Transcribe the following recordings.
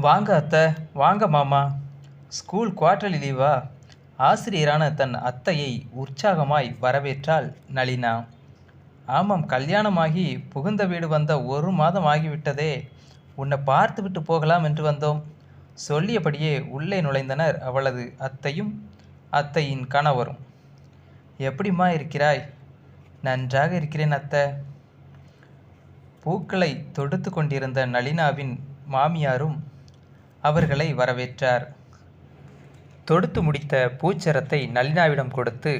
வாங்க அத்தை வாங்க மாமா. ஸ்கூல் குவார்டர்லி லீவா? ஆசிரியரான தன் அத்தையை உற்சாகமாய் வரவேற்றாள் நளினா. ஆமாம் கல்யாணமாகி புகுந்த வீடு வந்த ஒரு மாதம் ஆகிவிட்டதே. உன்னை பார்த்துவிட்டு போகலாம் என்று வந்தோம். சொல்லியபடியே உள்ளே நுழைந்தனர் அவளது அத்தையும் அத்தையின் கணவரும். எப்படிம்மா இருக்கிறாய்? நன்றாக இருக்கிறேன் அத்தை. பூக்களை தொடுத்து கொண்டிருந்த நளினாவின் மாமியாரும் அவர்களை வரவேற்றார். தொடுத்து முடித்த பூச்சரத்தை நளினாவிடம் கொடுத்து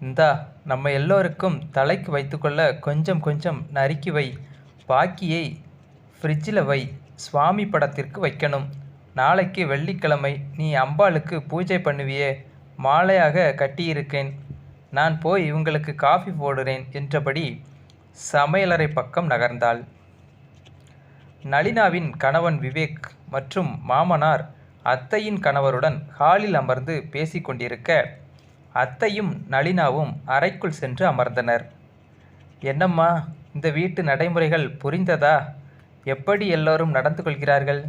இந்தா நம்ம எல்லோருக்கும் தலைக்கு வைத்துக்கொள்ள கொஞ்சம் கொஞ்சம் நறுக்கி வை. பாக்கியை ஃப்ரிட்ஜில் வை. சுவாமி படத்திற்கு வைக்கணும். நாளைக்கு வெள்ளிக்கிழமை நீ அம்பாளுக்கு பூஜை பண்ணுவியே. மாலையாக கட்டியிருக்கேன். நான் போய் இவங்களுக்கு காஃபி போடுறேன் என்றபடி சமையலறை பக்கம் நகர்ந்தாள். நளினாவின் கணவன் விவேக் மற்றும் மாமனார் அத்தையின் கணவருடன் ஹாலில் அமர்ந்து பேசிக்கொண்டிருக்க அத்தையும் நளினாவும் அறைக்குள் சென்று அமர்ந்தனர். என்னம்மா இந்த வீட்டு நடைமுறைகள் புரிந்ததா? எப்படி எல்லோரும் நடந்து கொள்கிறார்கள்?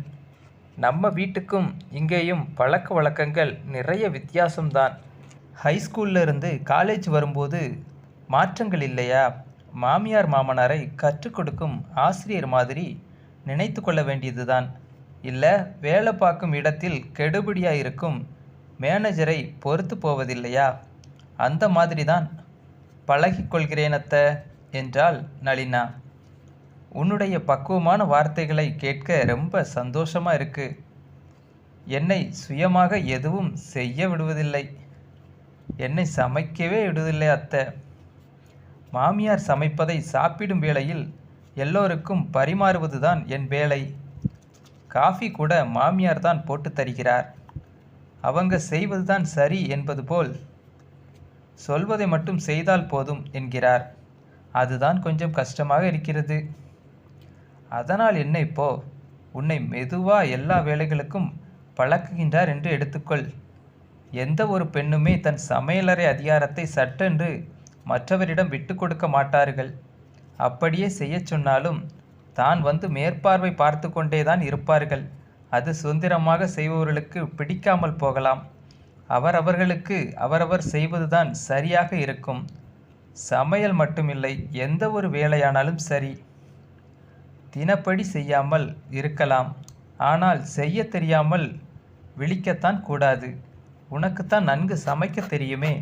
நம்ம வீட்டுக்கும் இங்கேயும் பழக்க வழக்கங்கள் நிறைய வித்தியாசம்தான். ஹைஸ்கூல்ல இருந்து காலேஜ் வரும்போது மாற்றங்கள் இல்லையா? மாமியார் மாமனாரை கற்றுக் கொடுக்கும் ஆசிரியர் மாதிரி நினைத்து கொள்ள வேண்டியதுதான். இல்லை வேலை பார்க்கும் இடத்தில் கெடுபிடியாக இருக்கும் மேனேஜரை பொறுத்து போவதில்லையா? அந்த மாதிரி தான் பழகிக்கொள்கிறேனத்த அத்தை என்றாள் நளினா. உன்னுடைய பக்குவமான வார்த்தைகளை கேட்க ரொம்ப சந்தோஷமாக இருக்கு. என்னை சுயமாக எதுவும் செய்ய விடுவதில்லை. என்னை சமைக்கவே விடுவதில்லை அத்தை. மாமியார் சமைப்பதை சாப்பிடும் வேளையில் எல்லோருக்கும் பரிமாறுவதுதான் என் வேலை. காஃபி கூட மாமியார் தான் போட்டு தருகிறார். அவங்க செய்வதுதான் சரி என்பது போல் சொல்வதை மட்டும் செய்தால் போதும் என்கிறார். அதுதான் கொஞ்சம் கஷ்டமாக இருக்கிறது. அதனால் என்ன இப்போ? உன்னை மெதுவா எல்லா வேலைகளுக்கும் பழக்குகின்றார் என்று எடுத்துக்கொள். எந்த ஒரு பெண்ணுமே தன் சமையலறை அதிகாரத்தை சட்டென்று மற்றவரிடம் விட்டு கொடுக்க மாட்டார்கள். அப்படியே செய்யச் சொன்னாலும் தான் வந்து மேற்பார்வை பார்த்து கொண்டே தான் இருப்பார்கள். அது சுதந்திரமாக செய்பவர்களுக்கு பிடிக்காமல் போகலாம். அவரவர்களுக்கு அவரவர் செய்வதுதான் சரியாக இருக்கும். சமையல் மட்டுமில்லை எந்த ஒரு வேலையானாலும் சரி. தினப்படி செய்யாமல் இருக்கலாம். ஆனால் செய்ய தெரியாமல் விழிக்கத்தான் கூடாது. உனக்குத்தான் நன்கு சமைக்க தெரியுமே.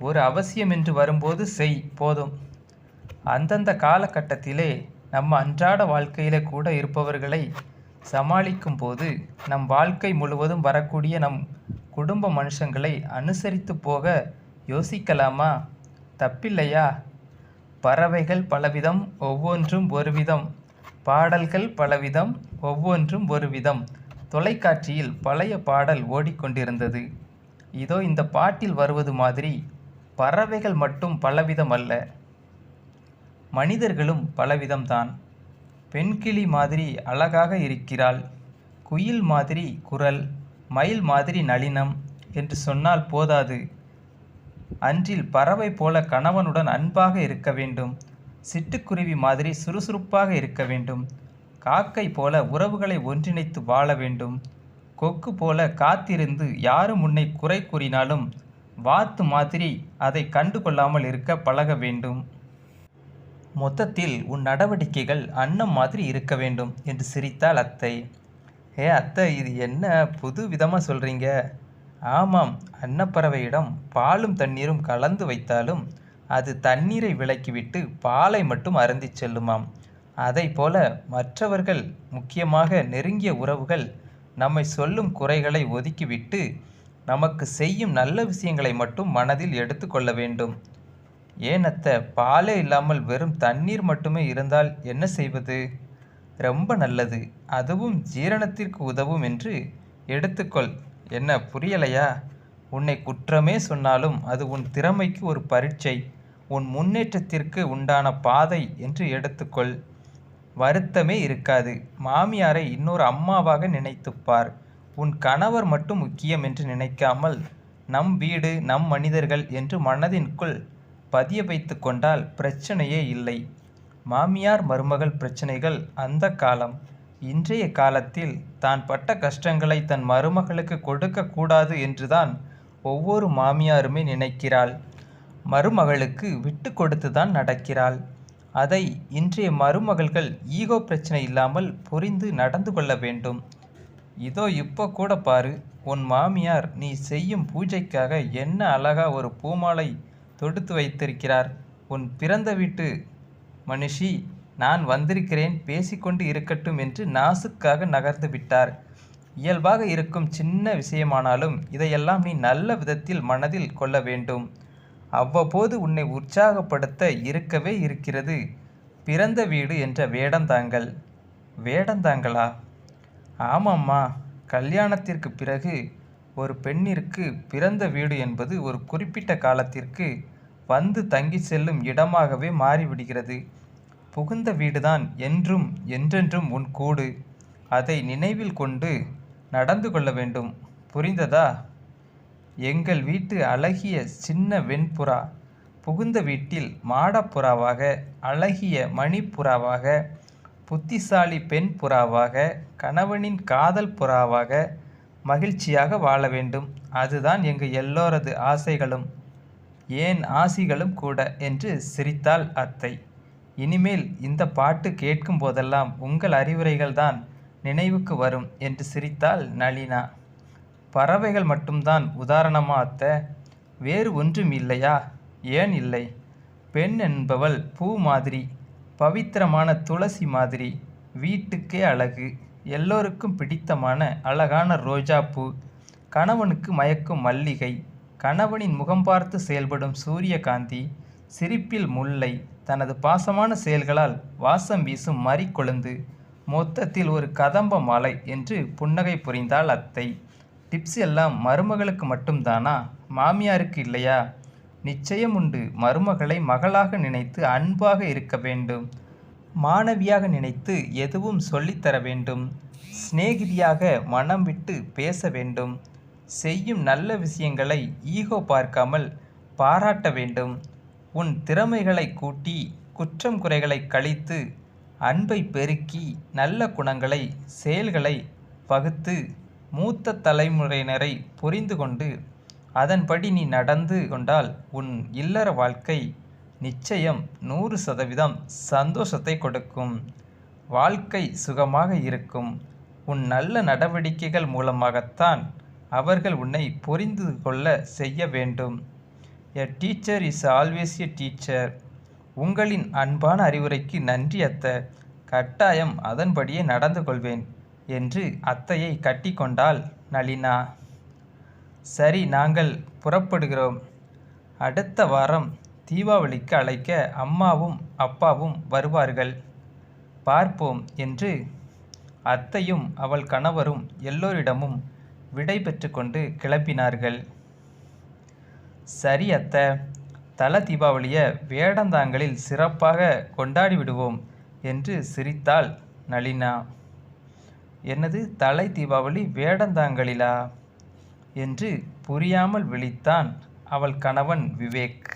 ஒரு அவசியம் என்று வரும்போது செய் போதும். அந்தந்த காலகட்டத்திலே நம்ம அன்றாட வாழ்க்கையில் கூட இருப்பவர்களை சமாளிக்கும் போது நம் வாழ்க்கை முழுவதும் வரக்கூடிய நம் குடும்ப மனுஷங்களை அனுசரித்து போக யோசிக்கலாமா? தப்பில்லையா? பறவைகள் பலவிதம் ஒவ்வொன்றும் ஒரு விதம் பாடல்கள் பலவிதம் ஒவ்வொன்றும் ஒரு விதம் தொலைக்காட்சியில் பழைய பாடல் ஓடிக்கொண்டிருந்தது. இதோ இந்த பாட்டில் வருவது மாதிரி பறவைகள் மட்டும் பலவிதம் அல்ல. மனிதர்களும் பலவிதம்தான். பெண்கிளி மாதிரி அழகாக இருக்கிறாள். குயில் மாதிரி குரல் மயில் மாதிரி நளினம் என்று சொன்னால் போதாது. அன்றில் பறவை போல கணவனுடன் அன்பாக இருக்க வேண்டும். சிட்டுக்குருவி மாதிரி சுறுசுறுப்பாக இருக்க வேண்டும். காக்கை போல உறவுகளை ஒன்றிணைத்து வாழ வேண்டும். கொக்கு போல காத்திருந்து யாரும் உன்னை குறை கூறினாலும் வாத்து மாதிரி அதை கண்டு கொள்ளாமல் இருக்க பழக வேண்டும். மொத்தத்தில் உன் நடவடிக்கைகள் அன்னம் மாதிரி இருக்க வேண்டும் என்று சிரித்தாள் அத்தை. ஏ அத்தை இது என்ன புது விதமாக சொல்கிறீங்க ஆமாம் அன்னப்பறவையிடம் பாலும் தண்ணீரும் கலந்து வைத்தாலும் அது தண்ணீரை விலக்கிவிட்டு பாலை மட்டும் அருந்திச் செல்லுமாம். அதை போல மற்றவர்கள் முக்கியமாக நெருங்கிய உறவுகள் நம்மை சொல்லும் குறைகளை ஒதுக்கிவிட்டு நமக்கு செய்யும் நல்ல விஷயங்களை மட்டும் மனதில் எடுத்துக்கொள்ள வேண்டும். ஏன் அத்தை? பாலே இல்லாமல் வெறும் தண்ணீர் மட்டுமே இருந்தால் என்ன செய்வது? ரொம்ப நல்லது. அதுவும் ஜீரணத்திற்கு உதவும் என்று எடுத்துக்கொள். என்ன புரியலையா? உன்னை குற்றமே சொன்னாலும் அது உன் திறமைக்கு ஒரு பரீட்சை. உன் முன்னேற்றத்திற்கு உண்டான பாதை என்று எடுத்துக்கொள். வருத்தமே இருக்காது. மாமியாரை இன்னொரு அம்மாவாக நினைத்துப் பார். உன் கணவர் மட்டும் முக்கியம் என்று நினைக்காமல் நம் வீடு நம் மனிதர்கள் என்று மனதின்குள் பதிய வைத்து கொண்டால் பிரச்சனையே இல்லை. மாமியார் மருமகள் பிரச்சனைகள் அந்த காலம். இன்றைய காலத்தில் தான் பட்ட கஷ்டங்களை தன் மருமகளுக்கு கொடுக்கக்கூடாது என்றுதான் ஒவ்வொரு மாமியாருமே நினைக்கிறாள். மருமகளுக்கு விட்டு கொடுத்துதான் நடக்கிறாள். அதை இன்றைய மருமகள்கள் ஈகோ பிரச்சனை இல்லாமல் புரிந்து நடந்து கொள்ள வேண்டும். இதோ இப்போ கூட பாரு உன் மாமியார் நீ செய்யும் பூஜைக்காக என்ன அழகா ஒரு பூமாலை தொடுத்து வைத்திருக்கிறார். உன் பிறந்த வீட்டு மனுஷி நான் வந்திருக்கிறேன். பேசிக்கொண்டு இருக்கட்டும் என்று நாசுக்காக நகர்ந்து விட்டார். இயல்பாக இருக்கும் சின்ன விஷயமானாலும் இதையெல்லாம் நீ நல்ல விதத்தில் மனதில் கொள்ள வேண்டும். அவ்வப்போது உன்னை உற்சாகப்படுத்த இருக்கவே இருக்கிறது. பிறந்த வீடு என்ற வேடந்தாங்கல் வேடந்தாங்களா ஆமாம்மா. கல்யாணத்திற்கு பிறகு ஒரு பெண்ணிற்கு பிறந்த வீடு என்பது ஒரு குறிப்பிட்ட காலத்திற்கு வந்து தங்கி செல்லும் இடமாகவே மாறிவிடுகிறது. புகுந்த வீடுதான் என்றும் என்றென்றும் உன் கூடு. அதை நினைவில் கொண்டு நடந்து கொள்ள வேண்டும். புரிந்ததா? எங்கள் வீட்டு அழகிய சின்ன வெண்புறா புகுந்த வீட்டில் மாடப்புறாவாக அழகிய மணிப்புறாவாக புத்திசாலி பெண் புறாவாக கணவனின் காதல் புறாவாக மகிழ்ச்சியாக வாழ வேண்டும். அதுதான் எங்கள் எல்லோரது ஆசைகளும். ஏன் ஆசிகளும் கூட? என்று சிரித்தாள் அத்தை. இனிமேல் இந்த பாட்டு கேட்கும் போதெல்லாம் உங்கள் அறிவுரைகள் தான் நினைவுக்கு வரும் என்று சிரித்தாள் நளினா. பறவைகள் மட்டும்தான் உதாரணமா அத்தை? வேறு ஒன்றும் இல்லையா? ஏன் இல்லை? பெண் என்பவள் பூ மாதிரி பவித்திரமான துளசி மாதிரி வீட்டுக்கே அழகு. எல்லோருக்கும் பிடித்தமான அழகான ரோஜா பூ கணவனுக்கு மயக்கும் மல்லிகை கணவனின் முகம் பார்த்து செயல்படும் சூரியகாந்தி சிரிப்பில் முல்லை தனது பாசமான செயல்களால் வாசம் வீசும் மறிக்கொழுந்து மொத்தத்தில் ஒரு கதம்ப மாலை என்று புன்னகை புரிந்தாள் அத்தை. டிப்ஸ் எல்லாம் மருமகளுக்கு மட்டும்தானா? மாமியாருக்கு இல்லையா? நிச்சயம் உண்டு மருமகளை மகளாக நினைத்து அன்பாக இருக்க வேண்டும். மாணவியாக நினைத்து எதுவும் சொல்லித்தர வேண்டும். சிநேகிதியாக மனம் விட்டு பேச வேண்டும். செய்யும் நல்ல விஷயங்களை ஈகோ பார்க்காமல் பாராட்ட வேண்டும். உன் திறமைகளை கூட்டி குற்றம் குறைகளை கழித்து அன்பை பெருக்கி நல்ல குணங்களை செயல்களை வகுத்து மூத்த தலைமுறையினரை புரிந்து கொண்டு அதன்படி நீ நடந்து கொண்டால் உன் இல்லற வாழ்க்கை நிச்சயம் நூறு சதவீதம் சந்தோஷத்தை கொடுக்கும். வாழ்க்கை சுகமாக இருக்கும். உன் நல்ல நடவடிக்கைகள் மூலமாகத்தான் அவர்கள் உன்னை புரிந்து கொள்ள செய்ய வேண்டும். A teacher is always a teacher உங்களின் அன்பான அறிவுரைக்கு நன்றி அத்தை. கட்டாயம் அதன்படியே நடந்து கொள்வேன் என்று அத்தையை கட்டிக்கொண்டாள் நளினா. சரி நாங்கள் புறப்படுகிறோம். அடுத்த வாரம் தீபாவளிக்கு அழைக்க அம்மாவும் அப்பாவும் வருவார்கள். பார்ப்போம் என்று அத்தையும் அவள் கணவரும் எல்லோரிடமும் விடை பெற்றுக்கொண்டு கிளப்பினார்கள் சரி அத்தை தல தீபாவளியை வேடந்தாங்களில் சிறப்பாக கொண்டாடி விடுவோம் என்று சிரித்தாள் நளினா. என்னது தலை தீபாவளி வேடந்தாங்களிலா? என்று புரியாமல் விழித்தான் அவள் கணவன் விவேக்.